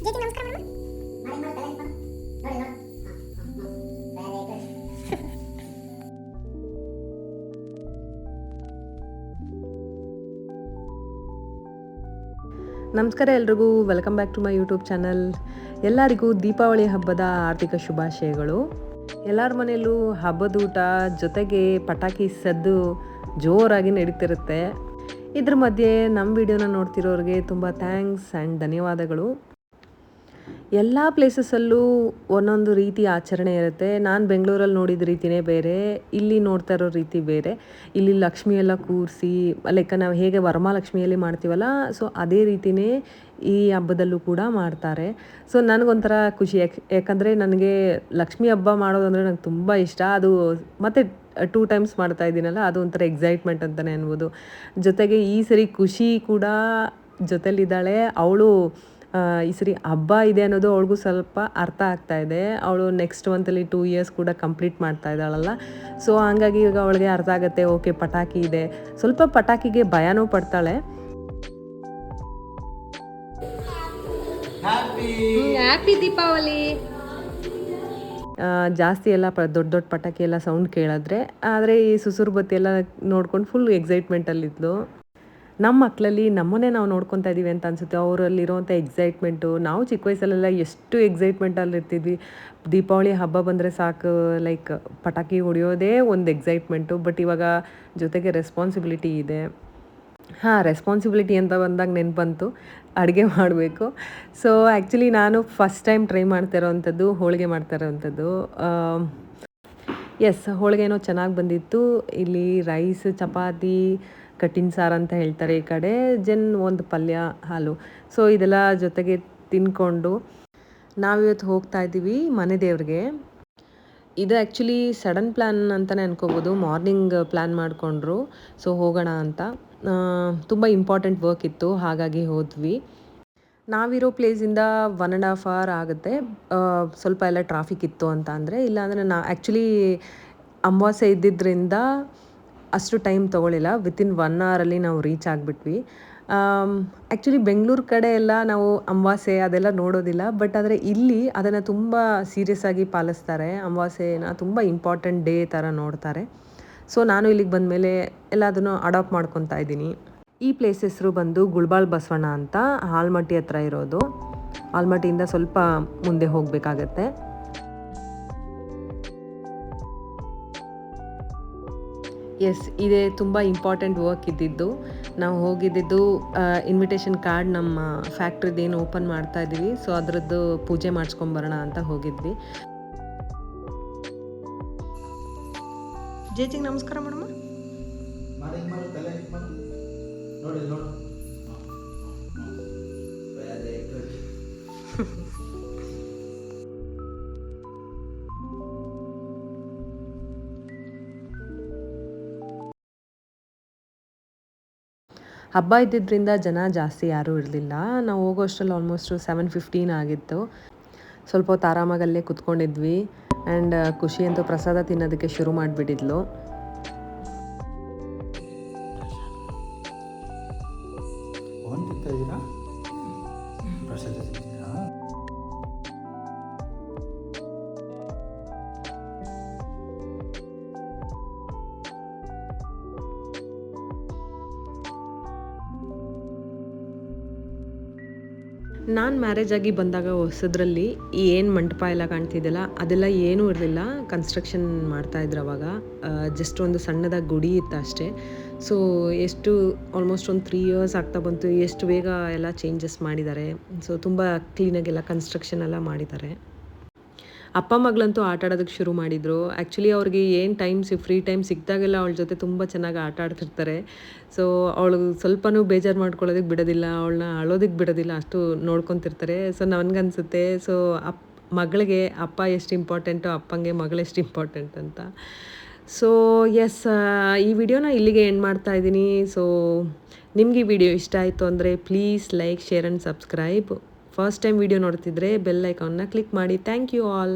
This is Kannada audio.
ನಮಸ್ಕಾರ ಎಲ್ರಿಗೂ. Welcome back to my YouTube channel ಎಲ್ಲರಿಗೂ ದೀಪಾವಳಿ ಹಬ್ಬದ ಆರ್ಥಿಕ ಶುಭಾಶಯಗಳು. ಎಲ್ಲರ ಮನೆಯಲ್ಲೂ ಹಬ್ಬದ ಊಟ ಜೊತೆಗೆ ಪಟಾಕಿ ಸದ್ದು ಜೋರಾಗಿ ನಡೀತಿರುತ್ತೆ. ಇದ್ರ ಮಧ್ಯೆ ನಮ್ಮ ವಿಡಿಯೋನ ನೋಡ್ತಿರೋರಿಗೆ ತುಂಬ ಥ್ಯಾಂಕ್ಸ್ ಆ್ಯಂಡ್ ಧನ್ಯವಾದಗಳು. ಎಲ್ಲ ಪ್ಲೇಸಸಲ್ಲೂ ಒಂದೊಂದು ರೀತಿ ಆಚರಣೆ ಇರುತ್ತೆ. ನಾನು ಬೆಂಗಳೂರಲ್ಲಿ ನೋಡಿದ ರೀತಿನೇ ಬೇರೆ, ಇಲ್ಲಿ ನೋಡ್ತಾ ಇರೋ ರೀತಿ ಬೇರೆ. ಇಲ್ಲಿ ಲಕ್ಷ್ಮಿ ಎಲ್ಲ ಕೂರಿಸಿ ಲೈಕ್ ನಾವು ಹೇಗೆ ವರಮಹಾಲಕ್ಷ್ಮಿಯಲ್ಲಿ ಮಾಡ್ತೀವಲ್ಲ ಸೊ ಅದೇ ರೀತಿನೇ ಈ ಹಬ್ಬದಲ್ಲೂ ಕೂಡ ಮಾಡ್ತಾರೆ. ಸೊ ನನಗೊಂಥರ ಖುಷಿ, ಯಾಕೆ, ಯಾಕಂದರೆ ನನಗೆ ಲಕ್ಷ್ಮಿ ಹಬ್ಬ ಮಾಡೋದಂದರೆ ನಂಗೆ ತುಂಬ ಇಷ್ಟ. ಅದು ಮತ್ತು ಟೂ ಟೈಮ್ಸ್ ಮಾಡ್ತಾ ಇದ್ದೀನಲ್ಲ, ಅದು ಒಂಥರ ಎಕ್ಸೈಟ್ಮೆಂಟ್ ಅಂತಲೇ ಅನ್ಬೋದು. ಜೊತೆಗೆ ಈ ಸರಿ ಖುಷಿ ಕೂಡ ಜೊತೆಲಿದ್ದಾಳೆ. ಅವಳು ಈ ಸರಿ ಹಬ್ಬ ಇದೆ ಅನ್ನೋದು ಅವಳಿಗೂ ಸ್ವಲ್ಪ ಅರ್ಥ ಆಗ್ತಾ ಇದೆ. ಅವಳು ನೆಕ್ಸ್ಟ್ ಮಂತಲ್ಲಿ ಟೂ ಇಯರ್ಸ್ ಕೂಡ ಕಂಪ್ಲೀಟ್ ಮಾಡ್ತಾ ಇದ್ದಾಳಲ್ಲ. ಸೊ ಹಂಗಾಗಿ ಈಗ ಅವಳಿಗೆ ಅರ್ಥ ಆಗುತ್ತೆ ಓಕೆ ಪಟಾಕಿ ಇದೆ. ಸ್ವಲ್ಪ ಪಟಾಕಿಗೆ ಭಯನೂ ಪಡ್ತಾಳೆ. ಹ್ಯಾಪಿ ದೀಪಾವಳಿ. ಜಾಸ್ತಿ ಎಲ್ಲ ಪ ದೊಡ್ಡ ದೊಡ್ಡ ಪಟಾಕಿ ಎಲ್ಲ ಸೌಂಡ್ ಕೇಳಿದ್ರೆ ಆದರೆ ಈ ಸುಸುರು ಬತ್ತಿ ಎಲ್ಲ ನೋಡ್ಕೊಂಡು ಫುಲ್ ಎಕ್ಸೈಟ್ಮೆಂಟಲ್ಲಿದ್ಲು ನಮ್ಮ ಮಕ್ಕಳಲ್ಲಿ ನಮ್ಮನ್ನೇ ನಾವು ನೋಡ್ಕೊತಾ ಇದ್ದೀವಿ ಅಂತ ಅನಿಸುತ್ತೆ. ಅವರಲ್ಲಿರುವಂಥ ಎಕ್ಸೈಟ್ಮೆಂಟು ನಾವು ಚಿಕ್ಕ ವಯಸ್ಸಲ್ಲೆಲ್ಲ ಎಷ್ಟು ಎಕ್ಸೈಟ್ಮೆಂಟಲ್ಲಿ ಇರ್ತಿದ್ವಿ. ದೀಪಾವಳಿ ಹಬ್ಬ ಬಂದರೆ ಸಾಕು ಲೈಕ್ ಪಟಾಕಿ ಹೊಡೆಯೋದೇ ಒಂದು ಎಕ್ಸೈಟ್ಮೆಂಟು ಬಟ್ ಇವಾಗ ಜೊತೆಗೆ ರೆಸ್ಪಾನ್ಸಿಬಿಲಿಟಿ ಇದೆ. ಹಾಂ ರೆಸ್ಪಾನ್ಸಿಬಿಲಿಟಿ ಅಂತ ಬಂದಾಗ ನೆನಪು ಬಂತು. ಅಡುಗೆ ಮಾಡಬೇಕು. ಸೊ ಆ್ಯಕ್ಚುಲಿ ನಾನು ಫಸ್ಟ್ ಟೈಮ್ ಟ್ರೈ ಮಾಡ್ತಾ ಇರೋವಂಥದ್ದು ಹೋಳಿಗೆ ಮಾಡ್ತಾ ಇರೋವಂಥದ್ದು ಎಸ್ ಹೋಳಿಗೆನೋ ಚೆನ್ನಾಗಿ ಬಂದಿತ್ತು. ಇಲ್ಲಿ ರೈಸ್ ಚಪಾತಿ ಕಟ್ಟಿನ ಸಾರು ಅಂತ ಹೇಳ್ತಾರೆ ಈ ಕಡೆ. ಜೆನ್ ಒಂದು ಪಲ್ಯ, ಹಾಲು. ಸೊ ಇದೆಲ್ಲ ಜೊತೆಗೆ ತಿನ್ಕೊಂಡು ನಾವಿವತ್ತು ಹೋಗ್ತಾ ಇದ್ದೀವಿ ಮನೆ ದೇವ್ರಿಗೆ. ಇದು ಆ್ಯಕ್ಚುಲಿ ಸಡನ್ ಪ್ಲ್ಯಾನ್ ಅಂತಲೇ ಅನ್ಕೋಬೋದು. ಮಾರ್ನಿಂಗ್ ಪ್ಲ್ಯಾನ್ ಮಾಡಿಕೊಂಡ್ರು. ಸೊ ಹೋಗೋಣ ಅಂತ. ತುಂಬ ಇಂಪಾರ್ಟೆಂಟ್ ವರ್ಕ್ ಇತ್ತು. ಹಾಗಾಗಿ ಹೋದ್ವಿ. ನಾವಿರೋ ಪ್ಲೇಸಿಂದ ಒನ್ ಆ್ಯಂಡ್ ಹಾಫ್ ಅವರ್ ಆಗುತ್ತೆ. ಸ್ವಲ್ಪ ಎಲ್ಲ ಟ್ರಾಫಿಕ್ ಇತ್ತು ಅಂತ ಅಂದರೆ, ಇಲ್ಲಾಂದರೆ ನಾ ಆ್ಯಕ್ಚುಲಿ ಅಮಾವಾಸ್ಯೆ ಇದ್ದಿದ್ದರಿಂದ ಅಷ್ಟು ಟೈಮ್ ತೊಗೊಳಿಲ್ಲ. ವಿತಿನ್ ಒನ್ ಅವರಲ್ಲಿ ನಾವು ರೀಚ್ ಆಗಿಬಿಟ್ವಿ. ಆ್ಯಕ್ಚುಲಿ ಬೆಂಗಳೂರು ಕಡೆ ಎಲ್ಲ ನಾವು ಅಮಾವಾಸ್ಯೆ ಅದೆಲ್ಲ ನೋಡೋದಿಲ್ಲ. ಬಟ್ ಆದರೆ ಇಲ್ಲಿ ಅದನ್ನು ತುಂಬ ಸೀರಿಯಸ್ ಆಗಿ ಪಾಲಿಸ್ತಾರೆ. ಅಮಾವಾಸ್ಯೆನ ತುಂಬ ಇಂಪಾರ್ಟೆಂಟ್ ಡೇ ಥರ ನೋಡ್ತಾರೆ. ಸೊ ನಾನು ಇಲ್ಲಿಗೆ ಬಂದಮೇಲೆ ಎಲ್ಲದನ್ನು ಅಡಾಪ್ಟ್ ಮಾಡ್ಕೊತಾ ಇದ್ದೀನಿ. ಈ ಪ್ಲೇಸ್ ಹೆಸರು ಬಂದು ಗುಳ್ಬಾಳ್ ಬಸವಣ್ಣ ಅಂತ ಆಲ್ಮಟ್ಟಿ ಹತ್ರ ಇರೋದು. ಆಲ್ಮಟ್ಟಿಯಿಂದ ಸ್ವಲ್ಪ ಮುಂದೆ ಹೋಗಬೇಕಾಗತ್ತೆ. ಎಸ್ ಇದೇ ತುಂಬ ಇಂಪಾರ್ಟೆಂಟ್ ವರ್ಕ್ ಇದ್ದಿದ್ದು. ನಾವು ಹೋಗಿದ್ದಿದ್ದು ಇನ್ವಿಟೇಷನ್ ಕಾರ್ಡ್ ನಮ್ಮ ಫ್ಯಾಕ್ಟ್ರಿದು ಏನು ಓಪನ್ ಮಾಡ್ತಾ ಇದ್ದೀವಿ. ಸೊ ಅದರದ್ದು ಪೂಜೆ ಮಾಡಿಸ್ಕೊಂಬರೋಣ ಅಂತ ಹೋಗಿದ್ವಿ. ಜೇಜಿಗೆ ನಮಸ್ಕಾರ ಮೇಡಮ್. ನೋಡಿ ನೋಡಿ. ಹಬ್ಬ ಇದ್ದಿದ್ದರಿಂದ ಜನ ಜಾಸ್ತಿ ಯಾರೂ ಇರಲಿಲ್ಲ. ನಾವು ಹೋಗೋ ಅಷ್ಟರಲ್ಲಿ ಆಲ್ಮೋಸ್ಟು ಸೆವೆನ್ ಫಿಫ್ಟೀನ್ ಆಗಿತ್ತು. ಸ್ವಲ್ಪ ಹೊತ್ತು ಆರಾಮಾಗಲ್ಲೇ ಕುತ್ಕೊಂಡಿದ್ವಿ. ಆ್ಯಂಡ್ ಖುಷಿ ಅಂತೂ ಪ್ರಸಾದ ತಿನ್ನೋದಕ್ಕೆ ಶುರು ಮಾಡಿಬಿಟ್ಟಿದ್ಲು. ನಾನು ಮ್ಯಾರೇಜ್ ಆಗಿ ಬಂದಾಗ ಹೊಸದ್ರಲ್ಲಿ ಏನು ಮಂಟಪ ಎಲ್ಲ ಕಾಣ್ತಿದ್ದೆಲ್ಲ ಅದೆಲ್ಲ ಏನೂ ಇರಲಿಲ್ಲ. ಕನ್ಸ್ಟ್ರಕ್ಷನ್ ಮಾಡ್ತಾಯಿದ್ರು ಅವಾಗ. ಜಸ್ಟ್ ಒಂದು ಸಣ್ಣದಾಗಿ ಗುಡಿ ಇತ್ತು ಅಷ್ಟೇ. ಸೊ ಎಷ್ಟು ಆಲ್ಮೋಸ್ಟ್ ಒಂದು ತ್ರೀ ಇಯರ್ಸ್ ಆಗ್ತಾ ಬಂತು. ಎಷ್ಟು ಬೇಗ ಎಲ್ಲ ಚೇಂಜಸ್ ಮಾಡಿದ್ದಾರೆ. ಸೊ ತುಂಬ ಕ್ಲೀನಾಗೆಲ್ಲ ಕನ್ಸ್ಟ್ರಕ್ಷನ್ ಎಲ್ಲ ಮಾಡಿದ್ದಾರೆ. ಅಪ್ಪ ಮಗಳಂತೂ ಆಟ ಆಡೋದಕ್ಕೆ ಶುರು ಮಾಡಿದರು. ಆ್ಯಕ್ಚುಲಿ ಅವ್ರಿಗೆ ಏನು ಟೈಮ್ ಸಿ ಫ್ರೀ ಟೈಮ್ ಸಿಕ್ಕಿದಾಗೆಲ್ಲ ಅವಳ ಜೊತೆ ತುಂಬ ಚೆನ್ನಾಗಿ ಆಟ ಆಡ್ತಿರ್ತಾರೆ. ಸೊ ಅವಳು ಸ್ವಲ್ಪನೂ ಬೇಜಾರು ಮಾಡ್ಕೊಳ್ಳೋದಕ್ಕೆ ಬಿಡೋದಿಲ್ಲ. ಅವಳನ್ನ ಅಳೋದಕ್ಕೆ ಬಿಡೋದಿಲ್ಲ. ಅಷ್ಟು ನೋಡ್ಕೊತಿರ್ತಾರೆ. ಸೊ ನನಗನ್ಸುತ್ತೆ. ಸೊ ಅಪ್, ಮಗಳಿಗೆ ಅಪ್ಪ ಎಷ್ಟು ಇಂಪಾರ್ಟೆಂಟು ಅಪ್ಪಂಗೆ ಮಗಳು ಎಷ್ಟು ಇಂಪಾರ್ಟೆಂಟ್ ಅಂತ. ಸೊ ಎಸ್ ಈ ವಿಡಿಯೋನ ಇಲ್ಲಿಗೆ ಎಂಡ್ ಮಾಡ್ತಾ ಇದ್ದೀನಿ. ಸೊ ನಿಮಗೆ ಈ ವಿಡಿಯೋ ಇಷ್ಟ ಆಯಿತು ಅಂದರೆ please like share and subscribe first time video ನೋಡ್ತಿದ್ರೆ ಬೆಲ್ ಐಕಾನ್ನ ಕ್ಲಿಕ್ ಮಾಡಿ. Thank you all